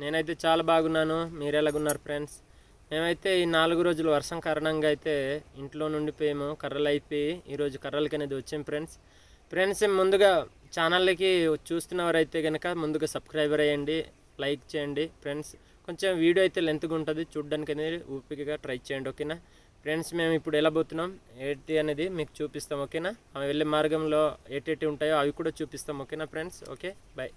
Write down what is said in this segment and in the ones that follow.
నేనైతే చాలా బాగున్నాను. మీరు ఎలాగున్నారు ఫ్రెండ్స్? మేమైతే ఈ నాలుగు రోజులు వర్షం కారణంగా అయితే ఇంట్లో నుండిపోయాము. కర్రలు అయిపోయి ఈరోజు కర్రలకి అనేది వచ్చాము ఫ్రెండ్స్. ఫ్రెండ్స్ ముందుగా ఛానల్కి చూస్తున్నవారైతే కనుక ముందుగా సబ్స్క్రైబర్ అయ్యండి లైక్ చేయండి ఫ్రెండ్స్. కొంచెం వీడియో అయితే లెంత్గా ఉంటుంది. చూడడానికి అనేది ఊపికగా ట్రై చేయండి ఓకేనా? ఫ్రెండ్స్ మేము ఇప్పుడు ఎలా పోతున్నాం? ఏంటి అనేది మీకు చూపిస్తాం ఓకేనా? ఆ వెళ్ళే మార్గంలో ఏటేటి ఉంటాయో అవి కూడా చూపిస్తాం ఓకేనా friends? Okay bye.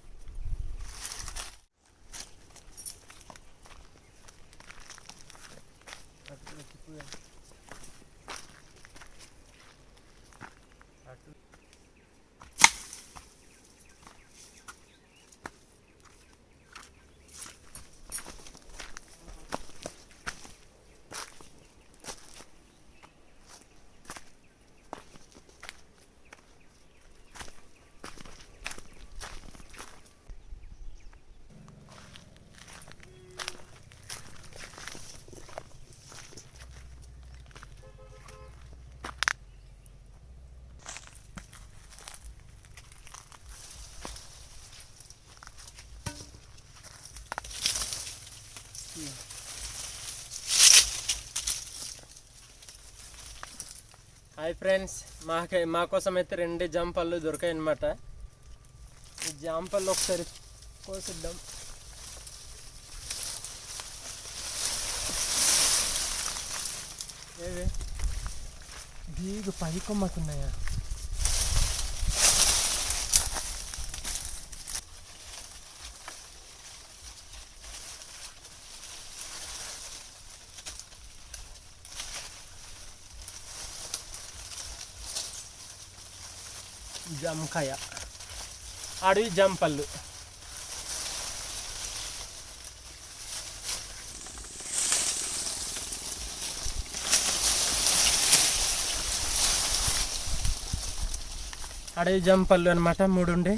Hi friends మాకే మా కోసం అయితే రెండు జాంపళ్ళు దొరికాయి అనమాట ఈ జాంపళ్ళు ఒకసారి కోసిద్దాం. ఏవి దీగు పై జంకాయ జామకాయ. అడవి జాంపళ్ళు అడవి జాంపళ్ళు అనమాట మూడు ఉండే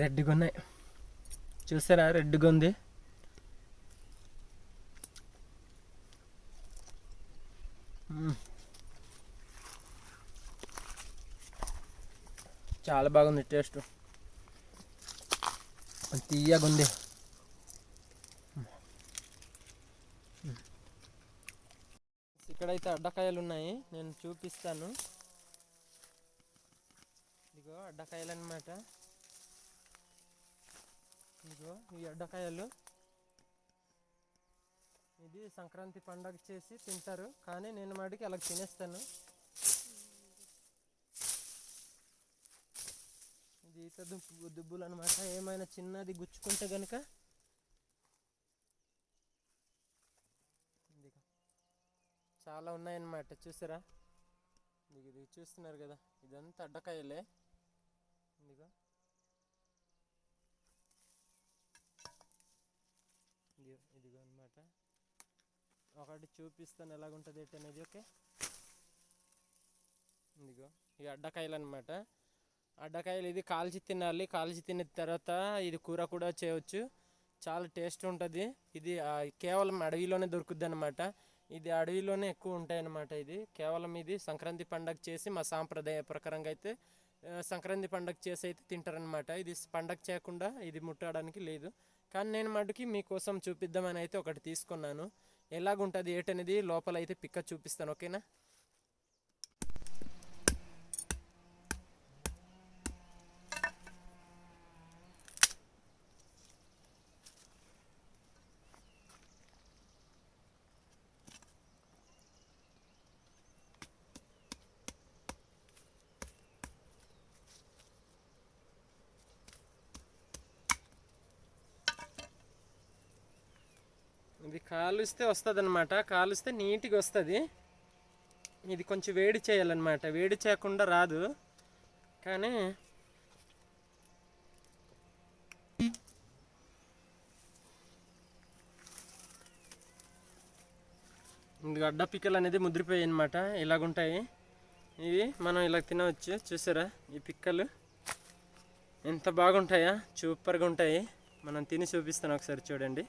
రెడ్గా ఉన్నాయి చూసారా రెడ్డిగా ఉంది మ్మ్. చాలా బాగుంది టేస్ట్. తీయగుంది ఉంది. ఇక్కడైతే అడ్డకాయలు ఉన్నాయి నేను చూపిస్తాను. ఇదిగో అడ్డకాయలు అన్నమాట. ఇదిగో ఈ అడ్డకాయలు. ఇది సంక్రాంతి పండగ చేసి తింటారు కానీ నేను మాటికి అలా తినేస్తాను. ఈత దుబ్బు దుబ్బులు అనమాట ఏమైనా చిన్నది గుచ్చుకుంటే కనుక చాలా ఉన్నాయన్నమాట చూసారా? ఇది చూస్తున్నారు కదా ఇదంతా అడ్డకాయలే. ఇదిగో. ఇదిగో ఇదిగో అనమాట ఒకటి చూపిస్తాను ఎలాగుంటుంది ఏంటి అనేది ఓకే? ఇదిగో ఈ అడ్డకాయలు అనమాట అడ్డకాయలు ఇది కాల్చి తినాలి కాల్చి తిన్న తర్వాత ఇది కూర కూడా చేయవచ్చు చాలా టేస్ట్ ఉంటుంది. ఇది కేవలం అడవిలోనే దొరుకుద్ది అనమాట ఇది అడవిలోనే ఎక్కువ ఉంటాయి అన్నమాట ఇది. కేవలం ఇది సంక్రాంతి పండగ చేసి మా సాంప్రదాయ ప్రకారంగా అయితే సంక్రాంతి పండగ చేసి అయితే తింటారనమాట ఇది పండగ చేయకుండా ఇది ముట్టడానికి లేదు. కానీ నేను మటుకి మీకోసం చూపిద్దామని అయితే ఒకటి తీసుకున్నాను. ఎలాగుంటుంది ఏటనేది లోపల అయితే పిక్క చూపిస్తాను ఓకేనా? కాలుస్తే వస్తుంది అనమాట కాలుస్తే నీట్గా వస్తుంది. ఇది కొంచెం వేడి చేయాలన్నమాట. వేడి చేయకుండా రాదు. కానీ ఇది అడ్డ పిక్కలు అనేది ముద్రిపోయాయి అనమాట ఇలాగుంటాయి. ఇవి మనం ఇలా తినవచ్చు. చూసారా? ఈ పిక్కలు ఎంత బాగుంటాయా? సూపర్గా ఉంటాయి. మనం తిని చూపిస్తాను ఒకసారి చూడండి.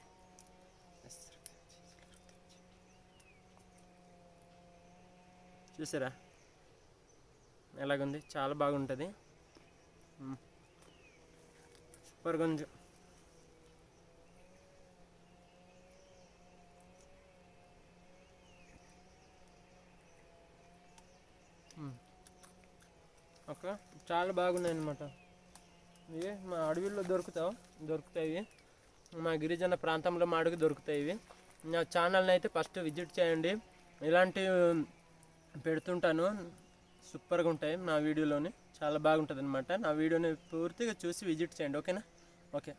చూసారా? ఎలాగుంది? చాలా బాగుంటుంది. సూపర్ గుంజు ఓకే చాలా బాగున్నాయి అన్నమాట ఇవి మా అడవిలో దొరుకుతావు దొరుకుతాయి. మా గిరిజన ప్రాంతంలో మా అడుగు దొరుకుతాయి ఇవి. నా ఛానల్ని అయితే ఫస్ట్ విజిట్ చేయండి. ఇలాంటివి పెడుతుంటాను. సూపర్గా ఉంటాయి నా వీడియోలోని. చాలా బాగుంటుంది అనమాట నా వీడియోని పూర్తిగా చూసి విజిట్ చేయండి. ఓకేనా? ఓకే.